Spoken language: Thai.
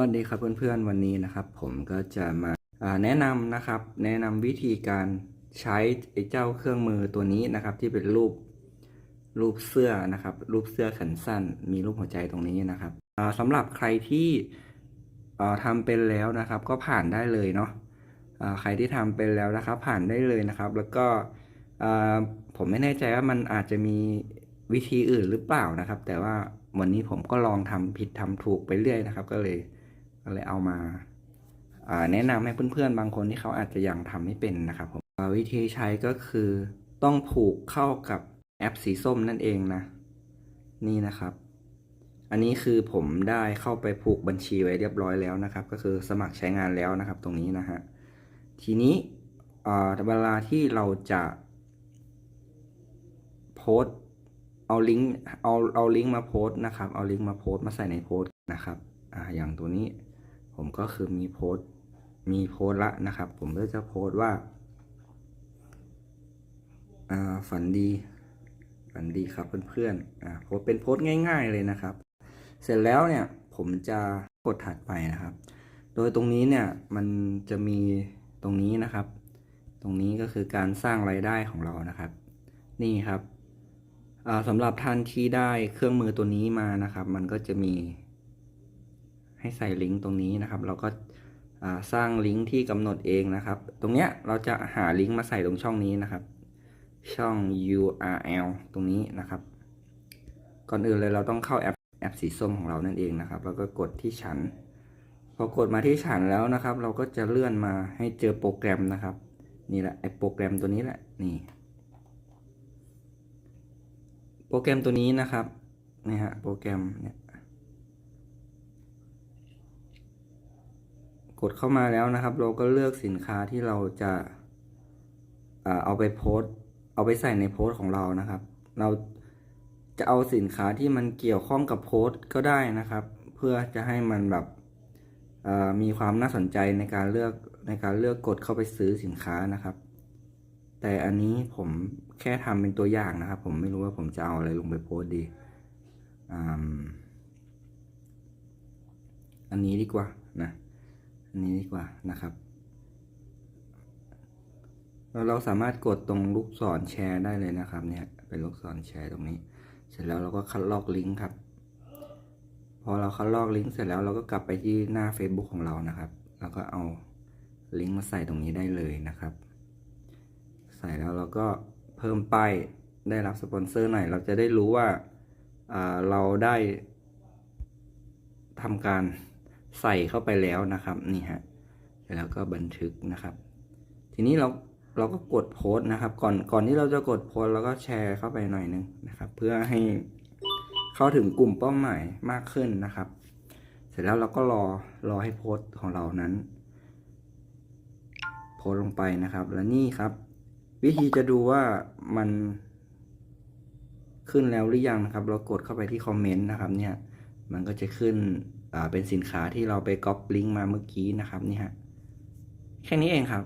วัสดีครับเพื่อนๆวันนี้นะครับ ผมก็จะมาแนะนำนะครับ แนะนำวิธีการใช้ไอ้เจ้าเครื่องมือตัวนี้นะครับ ที่เป็นรูปรูปเสื้อนะครับ รูปเสื้อแขนสั้น มีรูปหัวใจตรงนี้นะครับอ่าสำหรับใครที่อ่าทำเป็นแล้วนะครับ ก็ผ่านได้เลยเนาะใครที่ทำเป็นแล้วนะครับ ผ่านได้เลยนะครับ แล้วก็ผมไม่แน่ใจว่ามันอาจจะมีวิธีอื่นหรือเปล่านะครับ แต่ว่าวันนี้ผมก็ลองทำผิดทำถูกไปเรื่อยนะครับ ก็เลย ก็เลยเอามาแนะนำให้เพื่อนๆ บางคนที่เขาอาจจะยังทำไม่เป็นนะครับผมวิธีใช้ก็คือต้องผูกเข้ากับแอปสีส้มนั่นเองนะ นี่นะครับ อันนี้คือผมได้เข้าไปผูกบัญชีไว้เรียบร้อยแล้วนะครับ ก็คือสมัครใช้งานแล้วนะครับ ตรงนี้นะฮะทีนี้เวลาที่เราจะโพสเอาลิงก์เอาเอาลิงก์มาโพสนะครับ เอาลิงก์มาโพสมาใส่ในโพสนะครับออย่างตัวนี้ ผมก็คือมีโพสมีโพสละนะครับ ผมก็จะโพสว่าอ่าฝันดีฝันดีครับเพื่อนๆอ่าโพสเป็นโพสง่าย ๆเลยนะครับ เสร็จแล้วเนี่ยผมจะกดถัดไปนะครับ โดยตรงนี้เนี่ยมันจะมีตรงนี้นะครับ ตรงนี้ก็คือการสร้างรายได้ของเรานะครับ นี่ครับอ่าสำหรับท่านที่ได้เครื่องมือตัวนี้มานะครับ มันก็จะมี ให้ใส่ลิงก์ตรงนี้นะครับ เราก็าสร้างลิงก์ที่กำหนดเองนะครับ ตรงเนี้ยเราจะหาลิงก์มาใส่ตรงช่องนี้นะครับ ช่อง URL ตรงนี้นะครับ ก่อนอื่นเลยเราต้องเข้าแอปแอปสีส้มของเรานั่นเองนะครับ แล้วก็กดที่ฉัน พอกดมาที่ฉันแล้วนะครับ เราก็จะเลื่อนมาให้เจอโปรแกรมนะครับ นี่แหละไอโปรแกรมตัวนี้แหละนี่ โปรแกรมตัวนี้นะครับนี่ฮะโปรแกรมเนี่ย กดเข้ามาแล้วนะครับ เราก็เลือกสินค้าที่เราจะเอาไปโพสเอาไปใส่ในโพสของเรานะครับ เราจะเอาสินค้าที่มันเกี่ยวข้องกับโพสก็ได้นะครับ เพื่อจะให้มันแบบมีความน่าสนใจในการเลือกในการเลือกกดเข้าไปซื้อสินค้านะครับ แต่อันนี้ผมแค่ทำเป็นตัวอย่างนะครับ ผมไม่รู้ว่าผมจะเอาอะไรลงไปโพสดีอ,อันนี้ดีกว่านะ นี้ดีกว่านะครับแล้วเราสามารถกดตรงลูกศรแชร์ได้เลยนะครับเนี่ยเป็นลูกศรแชร์ตรงนี้ เสร็จแล้วเราก็คัดลอกลิงก์ครับ พอเราคัดลอกลิงก์เสร็จแล้วเราก็กลับไปที่หน้า Facebook ของเรานะครับแล้วก็เอาลิงก์มาใส่ตรงนี้ได้เลยนะครับ ใส่แล้วเราก็เพิ่มป้ายได้รับสปอนเซอร์หน่อยเราจะได้รู้ว่าเราได้ทำการ ใส่เข้าไปแล้วนะครับนี่ฮะแล้วก็บันทึกนะครับ ทีนี้เราเราก็กดโพสต์นะครับ ก่อนก่อนที่เราจะกดโพสต์เราก็แชร์เข้าไปหน่อยนึงนะครับ เพื่อให้เข้าถึงกลุ่มเป้าหมายมากขึ้นนะครับ เสร็จแล้วเราก็รอรอให้โพสต์ของเรานั้น โพสต์ลงไปนะครับ และนี่ครับ วิธีจะดูว่ามันขึ้นแล้วหรือยังนะครับ เรากดเข้าไปที่คอมเมนต์นะครับ เนี่ย มันก็จะขึ้น เป็นสินค้าที่เราไปก๊อปลิงก์มาเมื่อกี้นะครับนี่ฮะแค่นี้เองครับ